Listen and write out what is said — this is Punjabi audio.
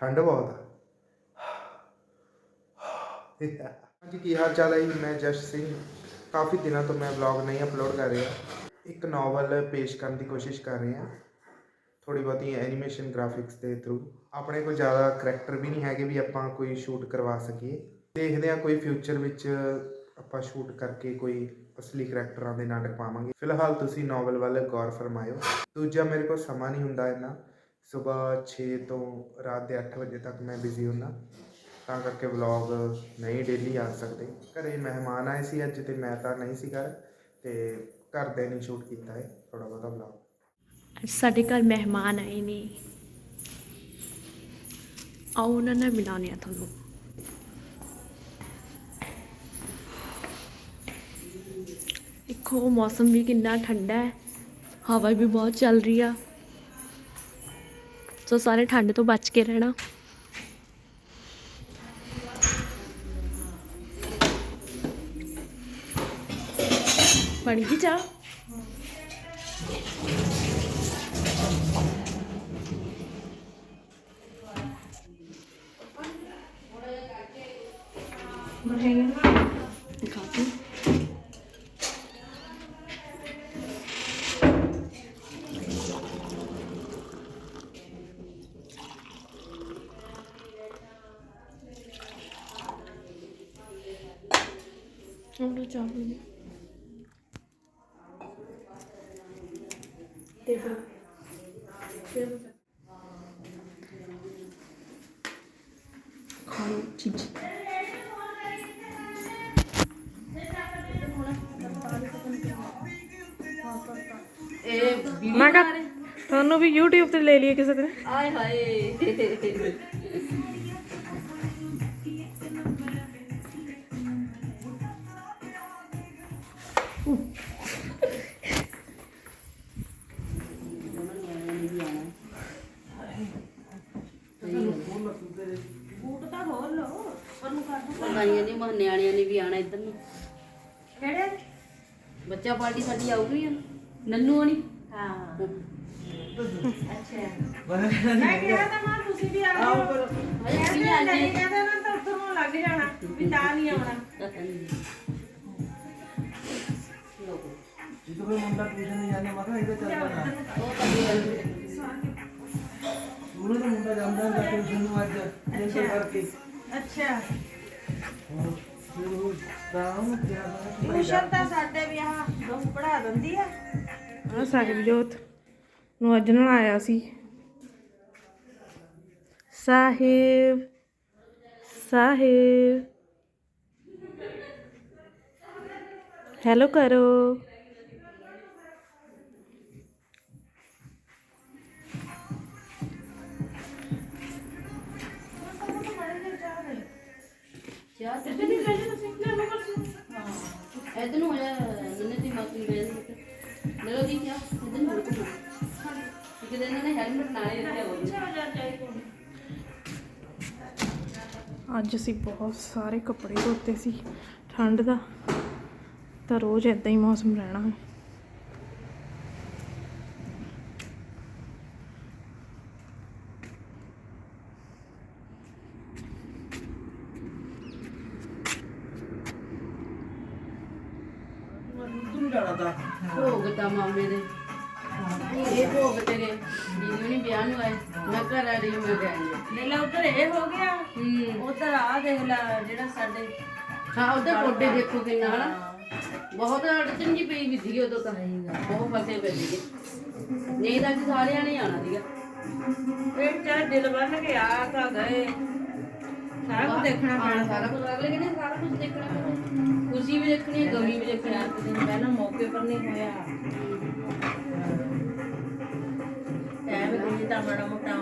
ਠੰਡ ਬਹੁਤ ਆ। ਹਾਂਜੀ ਕੀ ਹਾਲ ਚਾਲ ਹੈ ਜੀ? ਮੈਂ ਜਸ਼ ਸਿੰਘ। ਕਾਫੀ ਦਿਨਾਂ ਤੋਂ ਮੈਂ ਵਲੌਗ ਨਹੀਂ ਅਪਲੋਡ ਕਰ ਰਿਹਾ। ਇੱਕ ਨੋਵਲ ਪੇਸ਼ ਕਰਨ ਦੀ ਕੋਸ਼ਿਸ਼ ਕਰ ਰਿਹਾ। ਹਾਂ ਥੋੜੀ ਬਹੁਤੀ ਐਨੀਮੇਸ਼ਨ ਗ੍ਰਾਫਿਕਸ ਦੇ ਥਰੂ ਆਪਣੇ ਕੋਲ ਜ਼ਿਆਦਾ ਕਰੈਕਟਰ ਵੀ ਨਹੀਂ ਹੈਗੇ ਵੀ ਆਪਾਂ ਕੋਈ ਸ਼ੂਟ ਕਰਵਾ ਸਕੀਏ। ਦੇਖਦੇ ਹਾਂ ਕੋਈ ਫਿਊਚਰ ਵਿੱਚ ਆਪਾਂ ਸ਼ੂਟ ਕਰਕੇ ਕੋਈ ਅਸਲੀ ਕਰੈਕਟਰਾਂ ਦੇ ਨਾਟਕ ਪਾਵਾਂਗੇ। ਫਿਲਹਾਲ ਤੁਸੀਂ ਨੋਵਲ ਵੱਲ ਗੌਰ ਫਰਮਾਇਓ। ਦੂਜਾ ਮੇਰੇ ਕੋਲ ਸਮਾਂ ਨਹੀਂ ਹੁੰਦਾ ਇੰਨਾ। ਸਵੇਰ 6 ਤੋਂ ਰਾਤ ਦੇ 8 ਵਜੇ ਤੱਕ ਮੈਂ ਬਿਜ਼ੀ ਹੁੰਦਾ। ਤਾਂ ਕਰਕੇ ਵਲੌਗ ਨਹੀਂ ਡੇਲੀ ਆ ਸਕਦੇ। ਘਰੇ ਮਹਿਮਾਨ ਆਏ ਸੀ ਅੱਜ ਤੇ ਮੈਂ ਤਾਂ ਨਹੀਂ ਸੀ ਘਰ। ਤੇ ਘਰ ਦੇ ਨਹੀਂ ਸ਼ੂਟ ਕੀਤਾ ਹੈ ਥੋੜਾ ਬਹੁਤਾ ਵਲੌਗ ਅੱਜ ਸਾਡੇ ਘਰ ਮਹਿਮਾਨ ਆਏ ਨੇ। ਆਓ ਉਹਨਾਂ ਨਾਲ ਮਿਲਾਉਂਦੇ ਆ ਤੁਹਾਨੂੰ। ਦੇਖੋ, ਮੌਸਮ ਵੀ ਕਿੰਨਾ ਠੰਡਾ ਹੈ। ਹਵਾ ਵੀ ਬਹੁਤ ਚੱਲ ਰਹੀ ਆ। ਸੋ ਸਾਰੇ ਠੰਡ ਤੋਂ ਬਚ ਕੇ ਰਹਿਣਾ। ਬਣ ਗਈ ਚਾਹ? ਦਿਖਾ ਉਹਨੂੰ ਚਾਹ ਪੀ ਤੇ ਫਿਰ ਫਿਰ ਖਾਓ ਚੀਜ਼। ਮੈਂ ਕਿਹਾ ਤੁਹਾਨੂੰ ਵੀ YouTube ਤੇ ਲੈ ਲਈਏ ਕਿਸੇ ਦਿਨ। ਆਏ ਹਾਏ। ਬਣਾਈਆਂ ਨਹੀਂ ਮਹ ਨਿਆਣਿਆਂ ਨੇ ਵੀ ਆਣਾ ਇੱਧਰ ਨੂੰ। ਕਿਹੜੇ? ਬੱਚਾ ਪਾਰਟੀ ਸਾਡੀ ਆਊਗੀ ਆ ਨੰਨੂ ਆਣੀ ਹਾਂ। ਮੈਂ ਕਿਹਾ ਤਾਂ ਮਾਂ ਤੁਸੀਂ ਵੀ ਆ ਜਾਓ। ਹਜੇ ਵੀ ਆ ਨਹੀਂ ਕਹਿੰਦਾ ਨਾ ਤਾਂ ਉੱਧਰ ਨੂੰ ਲੱਗ ਜਾਣਾ ਵੀ ਤਾਂ ਨਹੀਂ ਆਉਣਾ। ਜਦੋਂ ਮੈਂ ਮੁੰਡਾ ਟਿਊਸ਼ਨ ਨਹੀਂ ਜਾਂਦੇ ਮੈਂ ਕਿਹਾ ਇਹਦਾ ਚੱਲ ਜਾਣਾ ਉਹ ਤਾਂ ਵੀ ਉਹਨੇ ਤਾਂ ਮੁੰਡਾ ਜਾਂਦਾ ਹੁੰਦਾ ਟਿਊਸ਼ਨ ਨੂੰ ਅੱਜ ਟੈਂਸ਼ਨ ਕਰਕੇ। ਅੱਛਾ। ਫਿਰ ਉਹ ਤਾਂ ਉਹ ਕਿਹਾ ਮੈਂ ਟਿਊਸ਼ਨ ਤਾਂ ਸਾਡੇ ਵੀ ਆਹ ਬਹੂ ਪੜਾ ਦਿੰਦੀ ਆ। ਆ ਸਾਹਿਬਜੋਤ ਨੂੰ ਅੱਜ ਨਾਲ ਆਇਆ ਸੀ। ਸਾਹਿਬ ਸਾਹਿਬ। ਹੈਲੋ ਕਰੋ ਚਾਹ ਤੇ ਨਹੀਂ ਬੈਠੇ ਤੁਸੀਂ ਹਾਂ ਇਧਰ ਨੂੰ ਹੋ ਜਾ ਨੰਨੇ ਦੀ ਮਾਸੀ ਨੂੰ ਬੈਠ ਲੈ ਲਓ ਜੀ ਚਾਹ ਇਧਰ ਨੂੰ ਰੁਕੋ ਇੱਕ ਦਿਨ ਇਹਨਾਂ ਨੇ ਹੈਲਮਟ ਨਾਲੇ ਰੱਖਿਆ ਹੋਇਆ ਅੱਜ ਅਸੀਂ ਬਹੁਤ ਸਾਰੇ ਕੱਪੜੇ ਧੋਤੇ ਸੀ ਠੰਡ ਦਾ। ਤਾਂ ਰੋਜ਼ ਇਦਾਂ ਹੀ ਮੌਸਮ ਰਹਿਣਾ। ਹੈ ਜਾਣਾ ਤਾਂ। ਭੋਗ ਤਾਂ ਮਾਮੇ ਦੇ। ਇਹ ਭੋਗ ਤੇਰੇ ਦੀਦੀ ਨਹੀਂ ਵਿਆਹ ਨੂੰ ਆਏ। ਮੈਂ ਘਰ ਆ ਰਹੀ ਹਾਂ, ਮੈਂ ਗਈ ਲੈ ਲਾ ਉੱਧਰ ਇਹ ਹੋ ਗਿਆ। ਹੂੰ। ਉਧਰ ਆ ਦੇਖ ਲੈ ਜਿਹੜਾ ਸਾਡੇ ਹਾਂ ਉਧਰ ਕੋਡੇ ਦੇਖੋ ਕਿੰਨਾ ਹਨਾ? ਬਹੁਤ ਅੜਚਨ ਜੀ ਪਈ ਵੀ ਸੀਗੀ ਉਦੋਂ ਤਾਂ। ਬਹੁਤ ਫਸੇ ਪਏ ਸੀਗੇ। ਨਹੀਂ ਤਾਂ ਅੱਜ ਸਾਰਿਆਂ ਨੇ ਆਣਾ ਸੀਗਾ। ਇਹ ਚਾਹ ਦਿਲ ਬੰਨ ਕੇ ਆ ਤਾਂ ਗਏ। ਸਾਰਾ ਕੁਝ ਦੇਖਣਾ ਹਾਂ, ਸਾਰਾ ਕੁਝ ਅਗਲੇ ਕਹਿੰਦੇ ਸਾਰਾ ਕੁਝ ਦੇਖਣਾ ਪੈਂਦਾ ਖੁਸ਼ੀ ਵੀ ਦੇਖਣੀ ਹੈ ਗਮੀ ਵੀ ਦੇਖਣੀ ਹੈ। ਪਹਿਲਾਂ ਮੌਕੇ ਪਰ ਨਹੀਂ ਹੋਇਆ। ਟਾਈਮ ਕਿੰਨੀ ਤਾਂ ਮਾੜਾ ਮੋਟਾ।